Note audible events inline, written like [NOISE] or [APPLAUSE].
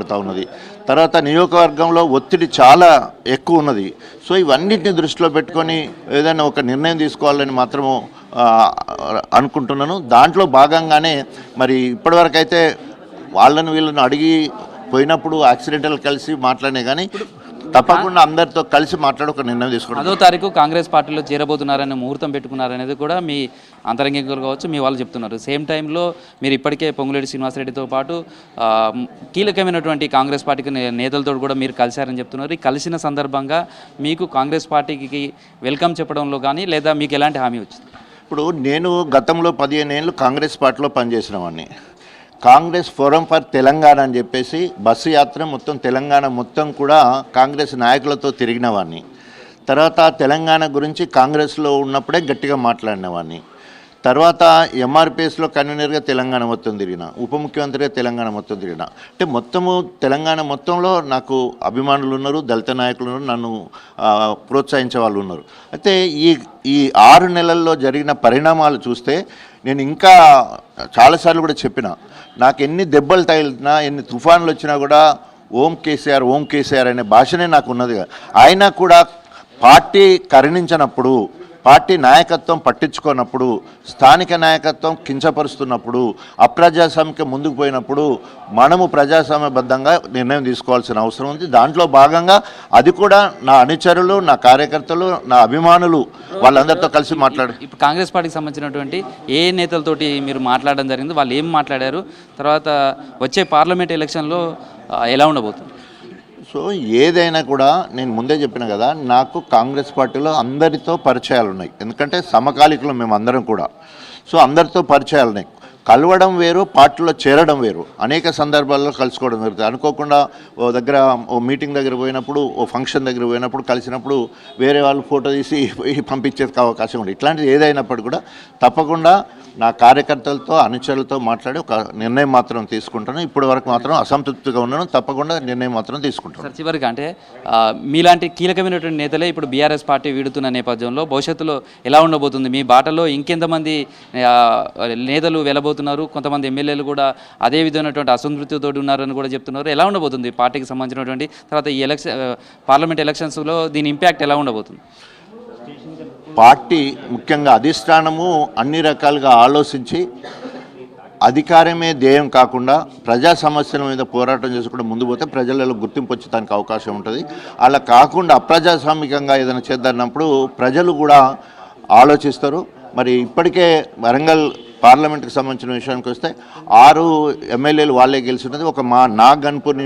కనబడతా ఉన్నది. తర్వాత నియోజకవర్గంలో ఒత్తిడి చాలా ఎక్కువ ఉన్నది. సో ఇవన్నిటిని దృష్టిలో పెట్టుకొని ఏదైనా ఒక నిర్ణయం తీసుకోవాలని మాత్రము అనుకుంటున్నాను. దాంట్లో భాగంగానే మరి ఇప్పటివరకు అయితే వాళ్ళని వీళ్ళని అడిగి పోయినప్పుడు యాక్సిడెంటల్ కలిసి మాట్లాడినే కానీ తప్పకుండా అందరితో కలిసి మాట్లాడి ఒక నిర్ణయం తీసుకుంటాం పదో తారీఖు కాంగ్రెస్ పార్టీలో చేరబోతున్నారని ముహూర్తం పెట్టుకున్నారనేది కూడా మీ అంతరంగికులు కావచ్చు మీ వాళ్ళు చెప్తున్నారు. సేమ్ టైంలో మీరు ఇప్పటికే పొంగులేటి శ్రీనివాసరెడ్డితో పాటు కీలకమైనటువంటి కాంగ్రెస్ పార్టీకి నేతలతో కూడా మీరు కలిశారని చెప్తున్నారు. ఈ కలిసిన సందర్భంగా మీకు కాంగ్రెస్ పార్టీకి వెల్కమ్ చెప్పడంలో కానీ లేదా మీకు ఎలాంటి హామీ వచ్చింది? ఇప్పుడు నేను గతంలో పదిహేను ఏళ్ళు కాంగ్రెస్ పార్టీలో పనిచేసిన వాడిని కాంగ్రెస్ ఫోరం ఫర్ తెలంగాణ అని చెప్పేసి బస్సు యాత్ర మొత్తం తెలంగాణ మొత్తం కూడా కాంగ్రెస్ నాయకులతో తిరిగిన వాడిని తర్వాత తెలంగాణ గురించి కాంగ్రెస్లో ఉన్నప్పుడే గట్టిగా మాట్లాడిన వాడిని తర్వాత ఎంఆర్పిఎస్లో కన్వీనర్గా తెలంగాణ మొత్తం తిరిగిన ఉప ముఖ్యమంత్రిగా తెలంగాణ మొత్తం తిరిగిన. అంటే మొత్తము తెలంగాణ మొత్తంలో నాకు అభిమానులు ఉన్నారు దళిత నాయకులు ఉన్నారు నన్ను ప్రోత్సహించే వాళ్ళు ఉన్నారు. అయితే ఈ ఈ ఆరు నెలల్లో జరిగిన పరిణామాలు చూస్తే నేను ఇంకా చాలాసార్లు కూడా చెప్పిన నాకు ఎన్ని దెబ్బలు తగిలినా ఎన్ని తుఫాన్లు వచ్చినా కూడా ఓం కేసీఆర్ ఓం కేసీఆర్ అనే భాషనే నాకు ఉన్నది అయినా కూడా పార్టీ కరుణించినప్పుడు పార్టీ నాయకత్వం పట్టించుకోనప్పుడు స్థానిక నాయకత్వం కించపరుస్తున్నప్పుడు అప్రజాస్వామిక ముందుకు పోయినప్పుడు మనము ప్రజాస్వామ్యబద్ధంగా నిర్ణయం తీసుకోవాల్సిన అవసరం ఉంది. దాంట్లో భాగంగా అది కూడా నా అనుచరులు నా కార్యకర్తలు నా అభిమానులు వాళ్ళందరితో కలిసి మాట్లాడు ఇప్పుడు కాంగ్రెస్ పార్టీకి సంబంధించినటువంటి ఏ నేతలతోటి మీరు మాట్లాడడం జరిగింది వాళ్ళు ఏం మాట్లాడారు తర్వాత వచ్చే పార్లమెంట్ ఎలక్షన్లో ఎలా ఉండబోతుంది? సో ఏదైనా కూడా నేను ముందే చెప్పిన కదా నాకు కాంగ్రెస్ పార్టీలో అందరితో పరిచయాలు ఉన్నాయి. ఎందుకంటే సమకాలికలు మేము అందరం కూడా. సో అందరితో పరిచయాలు ఉన్నాయి. కలవడం వేరు పార్టీలో చేరడం వేరు. అనేక సందర్భాల్లో కలుసుకోవడం జరుగుతుంది అనుకోకుండా ఓ దగ్గర ఓ మీటింగ్ దగ్గర పోయినప్పుడు ఓ ఫంక్షన్ దగ్గర పోయినప్పుడు కలిసినప్పుడు వేరే వాళ్ళు ఫోటో తీసి [LAUGHS] పంపించేది అవకాశం ఉంది. ఇట్లాంటిది ఏదైనప్పుడు కూడా తప్పకుండా నా కార్యకర్తలతో అనుచరులతో మాట్లాడి ఒక నిర్ణయం మాత్రం తీసుకుంటాను. ఇప్పటి వరకు మాత్రం అసంతృప్తిగా ఉన్నాను. తప్పకుండా నిర్ణయం మాత్రం తీసుకుంటాను. చివరికి అంటే మీలాంటి కీలకమైనటువంటి నేతలే ఇప్పుడు బీఆర్ఎస్ పార్టీ వీడుతున్న నేపథ్యంలో భవిష్యత్తులో ఎలా ఉండబోతుంది? మీ బాటలో ఇంకెంతమంది నేతలు వెళ్ళబోతున్నారు కొంతమంది ఎమ్మెల్యేలు కూడా అదే విధమైనటువంటి అసంతృప్తితో ఉన్నారని కూడా చెప్తున్నారు. ఎలా ఉండబోతుంది? పార్టీకి సంబంధించినటువంటి తర్వాత ఈ ఎలక్షన్ పార్లమెంట్ ఎలక్షన్స్లో దీని ఇంపాక్ట్ ఎలా ఉండబోతుంది? పార్టీ ముఖ్యంగా అధిష్టానము అన్ని రకాలుగా ఆలోచించి అధికారమే ధ్యేయం కాకుండా ప్రజా సమస్యల మీద పోరాటం చేసుకుంటూ ముందు పోతే ప్రజలలో గుర్తింపు వచ్చేదానికి అవకాశం ఉంటుంది. అలా కాకుండా అప్రజాస్వామికంగా ఏదైనా చేద్దన్నప్పుడు ప్రజలు కూడా ఆలోచిస్తారు. మరి ఇప్పటికే వరంగల్ పార్లమెంట్కి సంబంధించిన విషయానికి వస్తే ఆరు ఎమ్మెల్యేలు వాళ్ళే గెలిచినది ఒక మా నా గన్పూర్